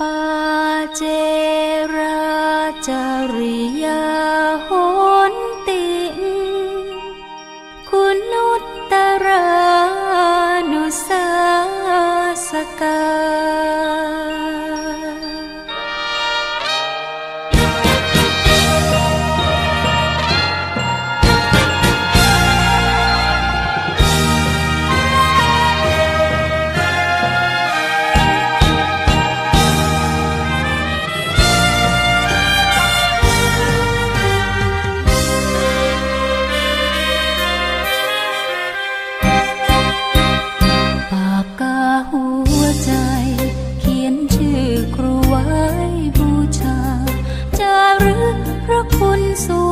ปาเจราจริย คุณสู่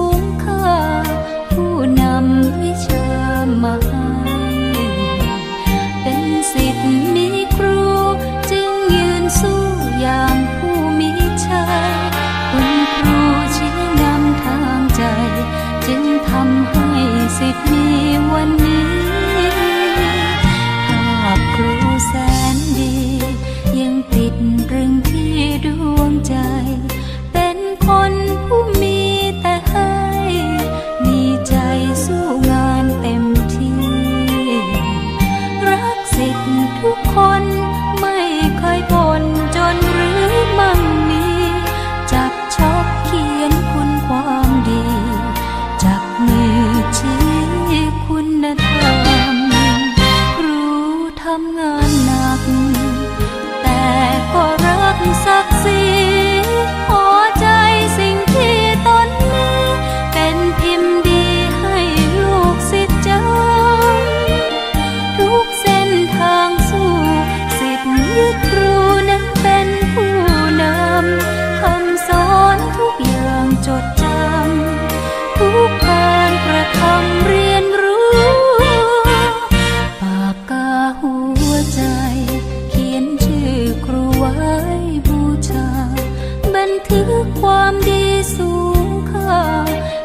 ถือความดีสูงค่า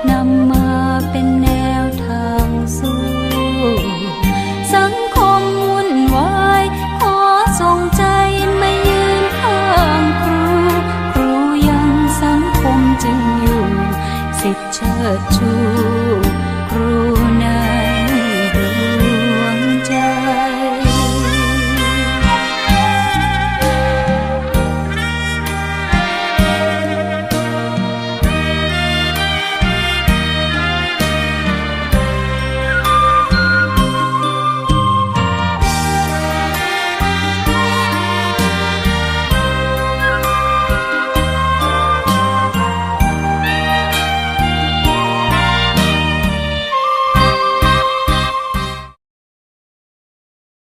นำมาเป็นแนวทางสู้ สังคมวุ่นวายขอส่งใจไม่ยืนข้างครู ครูยังสังคมจึงอยู่ สิทธิ์เชิดชู